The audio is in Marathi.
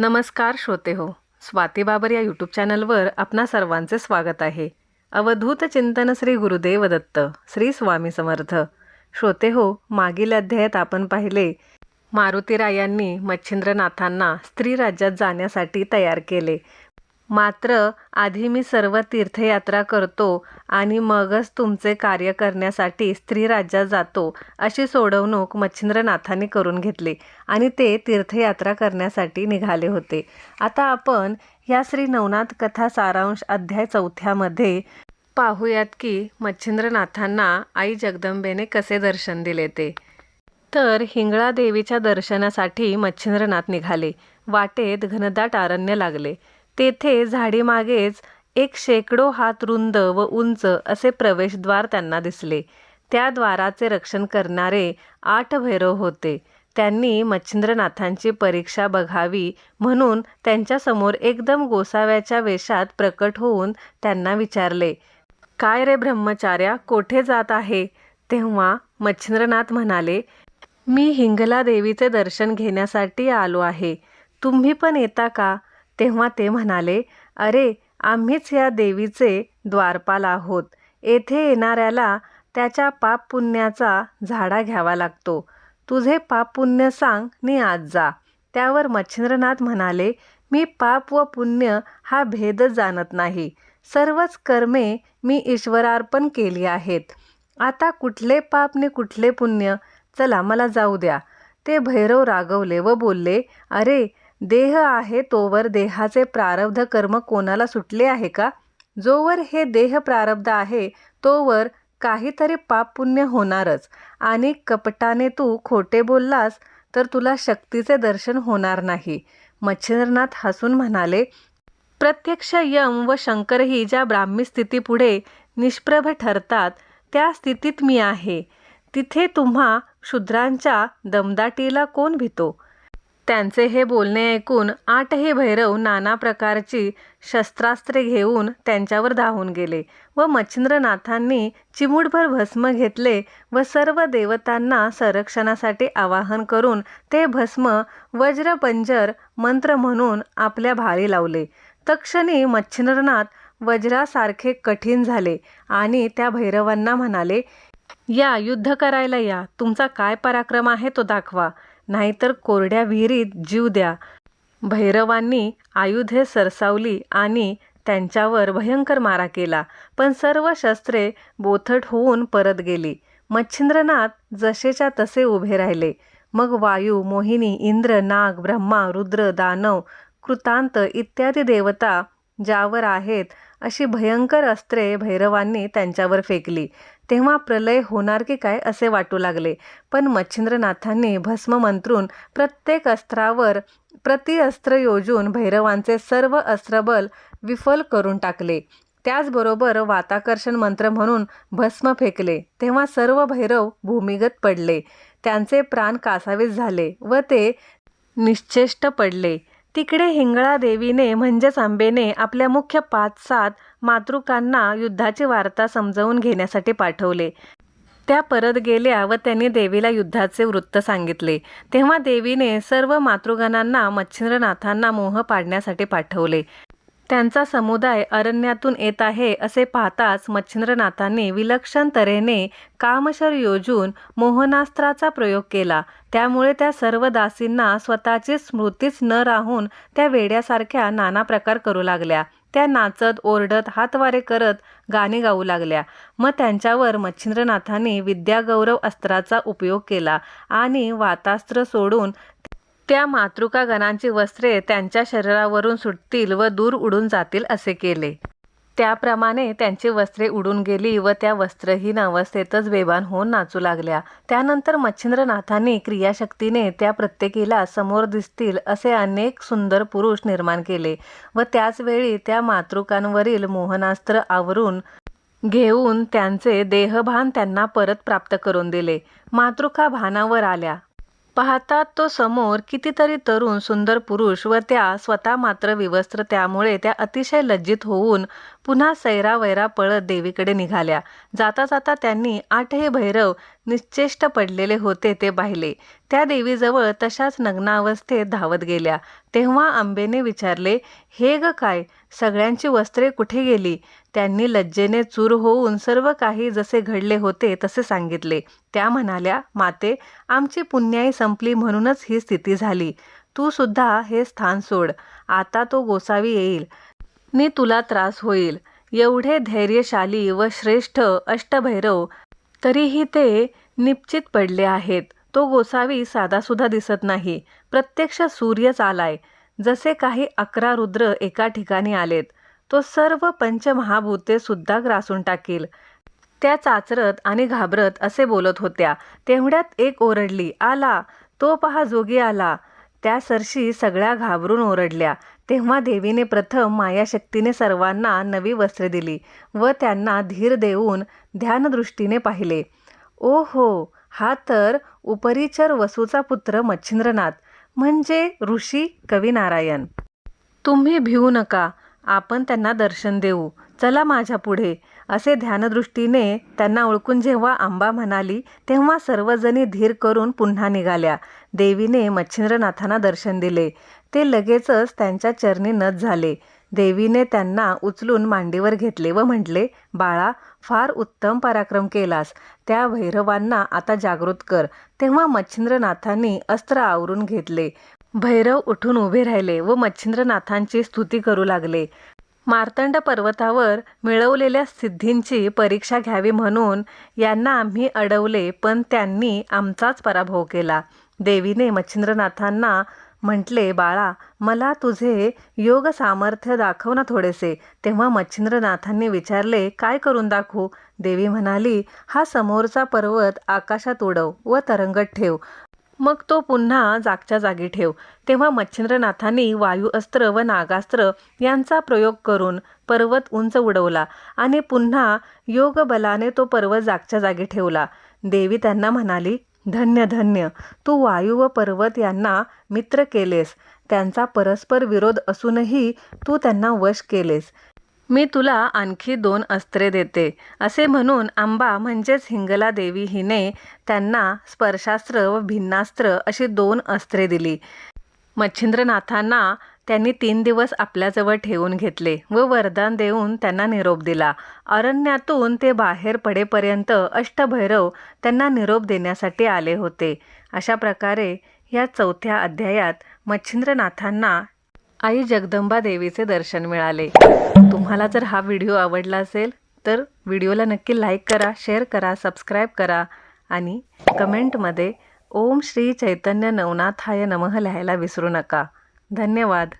नमस्कार श्रोते हो. स्वाती बाबर या यूट्यूब चॅनलवर आपणा सर्वांचे स्वागत आहे. अवधूत चिंतन श्री गुरुदेव दत्त श्री स्वामी समर्थ. श्रोते हो मागील अध्यायात आपण पाहिले मारुतीरायांनी मच्छिंद्रनाथांना स्त्री राज्यात जाण्यासाठी तयार केले. मात्र आधी मी सर्व तीर्थयात्रा करतो आणि मगच तुमचे कार्य करण्यासाठी स्त्री राज्यात जातो अशी सोडवणूक मच्छिंद्रनाथांनी करून घेतली आणि ते तीर्थयात्रा करण्यासाठी निघाले होते. आता आपण या श्री नवनाथ कथा सारांश अध्याय चौथ्यामध्ये पाहूयात की मच्छिंद्रनाथांना आई जगदंबेने कसे दर्शन दिले ते. तर हिंगळा देवीच्या दर्शनासाठी मच्छिंद्रनाथ निघाले. वाटेत घनदाट अरण्य लागले. तेथे झाडीमागेच एक शेकडो हात रुंद व उंच असे प्रवेशद्वार त्यांना दिसले. त्या द्वाराचे रक्षण करणारे आठ भैरव होते. त्यांनी मच्छिंद्रनाथांची परीक्षा बघावी म्हणून त्यांच्यासमोर एकदम गोसाव्याच्या वेशात प्रकट होऊन त्यांना विचारले काय रे ब्रह्मचार्या कोठे जात आहे? तेव्हा मच्छिंद्रनाथ म्हणाले मी हिंगला देवीचे दर्शन घेण्यासाठी आलो आहे. तुम्ही पण येता का? तेव्हा ते म्हणाले अरे आम्हीच या देवीचे द्वारपाल आहोत. येथे येणाऱ्याला त्याच्या पाप पुण्याचा झाडा घ्यावा लागतो. तुझे पाप पुण्य सांग नि आज जा. त्यावर मच्छिंद्रनाथ म्हणाले मी पाप व पुण्य हा भेद जाणत नाही. सर्वच कर्मे मी ईश्वरार्पण केली आहेत. आता कुठले पाप नि कुठले पुण्य? चला मला जाऊ द्या. ते भैरव रागवले व बोलले अरे देह आहे तोवर देहाचे प्रारब्ध कर्म कोणाला सुटले आहे का? जोवर हे देह प्रारब्ध आहे तोवर काहीतरी पाप पुण्य होणारच. आणि कपटाने तू खोटे बोललास तर तुला शक्तीचे दर्शन होणार नाही. मच्छिंद्रनाथ हसून म्हणाले प्रत्यक्ष यम व शंकरही ज्या ब्राह्मी स्थितीपुढे निष्प्रभ ठरतात त्या स्थितीत मी आहे. तिथे तुम्हा शूद्रांच्या दमदाटीला कोण भितो? त्यांचे हे बोलणे ऐकून आठही भैरव नाना प्रकारची शस्त्रास्त्रे घेऊन त्यांच्यावर धावून गेले व मच्छिंद्रनाथांनी चिमूटभर भस्म घेतले व सर्व देवतांना संरक्षणासाठी आवाहन करून ते भस्म वज्रपंजर मंत्र म्हणून आपल्या भाळी लावले. तक्षणी मच्छिंद्रनाथ वज्रासारखे कठीण झाले आणि त्या भैरवांना म्हणाले या युद्ध करायला या. तुमचा काय पराक्रम आहे तो दाखवा. नाहीतर कोरड्या विहिरीत जीव द्या. भैरवांनी आयुधे सरसावली आणि त्यांच्यावर भयंकर मारा केला. पण सर्व शस्त्रे बोथट होऊन परत गेली. मच्छिंद्रनाथ जसेच्या तसे उभे राहिले. मग वायू मोहिनी इंद्र नाग ब्रह्मा रुद्र दानव कृतांत इत्यादी देवता ज्यावर आहेत अशी भयंकर अस्त्रे भैरवांनी त्यांच्यावर फेकली. तेव्हा प्रलय होणार की काय असे वाटू लागले. पण मच्छिंद्रनाथांनी भस्म मंत्रून प्रत्येक अस्त्रावर प्रतिअस्त्र योजून भैरवांचे सर्व अस्त्रबल विफल करून टाकले. त्याचबरोबर वाताकर्षण मंत्र म्हणून भस्म फेकले. तेव्हा सर्व भैरव भूमिगत पडले. त्यांचे प्राण कासावीस झाले व ते निश्चेष्ट पडले. तिकडे हिंगळा देवीने म्हणजेच आंबेने आपल्या मुख्य पाच सात मातृकांना युद्धाची वार्ता समजावून घेण्यासाठी पाठवले. त्या परत गेल्या व त्यांनी देवीला युद्धाचे वृत्त सांगितले. तेव्हा देवीने सर्व मातृगणांना मच्छिंद्रनाथांना मोह पाडण्यासाठी पाठवले. त्यांचा समुदाय अरण्यातून येत आहे असे पाहताच मच्छिंद्रनाथांनी विलक्षण तऱ्हेने कामशर योजून मोहनास्त्राचा प्रयोग केला. त्यामुळे त्या सर्व दासींना स्वतःची स्मृतीच न राहून त्या वेड्यासारख्या नाना प्रकार करू लागल्या. त्या नाचत ओरडत हातवारे करत गाणी गाऊ लागल्या. मग त्यांच्यावर मच्छिंद्रनाथांनी विद्यागौरव अस्त्राचा उपयोग केला आणि वातास्त्र सोडून त्या मातृका गणांची वस्त्रे त्यांच्या शरीरावरून सुटतील व दूर उडून जातील असे केले. त्याप्रमाणे त्यांची वस्त्रे उडून गेली व त्या वस्त्रहीन अवस्थेतच बेभान होऊन नाचू लागल्या. त्यानंतर मच्छिंद्रनाथांनी क्रियाशक्तीने त्या प्रत्येकीला समोर दिसतील असे अनेक सुंदर पुरुष निर्माण केले व त्याचवेळी त्या मातृकांवरील मोहनास्त्र आवरून घेऊन त्यांचे देहभान त्यांना परत प्राप्त करून दिले. मातृका भानावर आल्या. पाहतात तो समोर कितीतरी तरुण सुंदर पुरुष व त्या स्वतः मात्र विवस्त्र त्यामुळे त्या अतिशय लज्जित होऊन पुन्हा सैरावैरा पळत देवीकडे निघाल्या. जाता जाता त्यांनी आठही भैरव निश्चेष्ट पडलेले होते ते पाहिले. त्या देवीजवळ तशाच नग्नावस्थेत धावत गेल्या. तेव्हा आंबेने विचारले हे ग काय? सगळ्यांची वस्त्रे कुठे गेली? त्यांनी लज्जेने चूर होऊन सर्व काही जसे घडले होते तसे सांगितले त्या म्हणाल्या माते आमची पुण्याई संपली म्हणूनच ही स्थिती झाली. तू सुद्धा हे स्थान सोड. आता तो गोसावी येईल. नि तुला त्रास होईल. एवढे धैर्यशाली व श्रेष्ठ अष्टभैरव तरीही ते निश्चित पडले आहेत. तो गोसावी साधासुद्धा दिसत नाही. प्रत्यक्ष सूर्यच आलाय. जसे काही अकरा रुद्र एका ठिकाणी आलेत. तो सर्व पंचमहाभूते सुद्धा ग्रासून टाकील. त्या चाचरत आणि घाबरत असे बोलत होत्या. तेवढ्यात एक ओरडली आला. तो पहा जोगी आला. त्या सरशी सगळ्या घाबरून ओरडल्या. तेव्हा देवीने प्रथम मायाशक्तीने सर्वांना नवी वस्त्रे दिली व त्यांना धीर देऊन ध्यानदृष्टीने पाहिले. ओ हो हा तर उपरिचर वसूचा पुत्र मच्छिंद्रनाथ म्हणजे ऋषी कवीनारायण. तुम्ही भिवू नका आपण त्यांना दर्शन देऊ. चला माझ्या पुढे. असे ध्यानदृष्टीने त्यांना ओळखून जेव्हा आंबा म्हणाली तेव्हा सर्वजणी धीर करून पुन्हा निघाल्या. देवीने मच्छिंद्रनाथांना दर्शन दिले. ते लगेचच त्यांच्या चरणी नत झाले. देवीने त्यांना उचलून मांडीवर घेतले व म्हटले बाळा फार उत्तम पराक्रम केलास. त्या भैरवांना आता जागृत कर. तेव्हा मच्छिंद्रनाथांनी अस्त्र आवरून घेतले. भैरव उठून उभे राहिले व मच्छिंद्रनाथांची स्तुती करू लागले. मार्तंड पर्वतावर मिळवलेल्या सिद्धींची परीक्षा घ्यावी म्हणून यांना आम्ही अडवले पण त्यांनी आमचाच पराभव केला. देवीने मच्छिंद्रनाथांना म्हटले बाळा मला तुझे योग सामर्थ्य दाखव ना थोडेसे. तेव्हा मच्छिंद्रनाथांनी विचारले काय करून दाखवू? देवी म्हणाली हा समोरचा पर्वत आकाशात उडव व तरंगत ठेव. मग तो पुन्हा जागच्या जागी ठेव. तेव्हा मच्छिंद्रनाथांनी वायुअस्त्र व नागास्त्र यांचा प्रयोग करून पर्वत उंच उडवला आणि पुन्हा योग बलाने तो पर्वत जागच्या जागी ठेवला. देवी त्यांना म्हणाली धन्य धन्य. तू वायू व पर्वत यांना मित्र केलेस. त्यांचा परस्पर विरोध असूनही तू त्यांना वश केलेस. मी तुला आणखी दोन अस्त्रे देते. असे म्हणून आंबा म्हणजेच हिंगला देवी हिने त्यांना स्पर्शास्त्र व भिन्नास्त्र अशी दोन अस्त्रे दिली. मच्छिंद्रनाथांना त्यांनी तीन दिवस आपल्याजवळ ठेवून घेतले व वरदान देऊन त्यांना निरोप दिला. अरण्यातून ते बाहेर पडेपर्यंत अष्टभैरव त्यांना निरोप देण्यासाठी आले होते. अशा प्रकारे या चौथ्या अध्यायात मच्छिंद्रनाथांना आई जगदंबा देवीचे दर्शन मिळाले. तुम्हाला जर हा व्हिडिओ आवडला असेल तर व्हिडिओला नक्की लाईक करा शेअर करा सबस्क्राईब करा आणि कमेंटमध्ये ओम श्री चैतन्य नवनाथाय नमः लिहायला विसरू नका. धन्यवाद.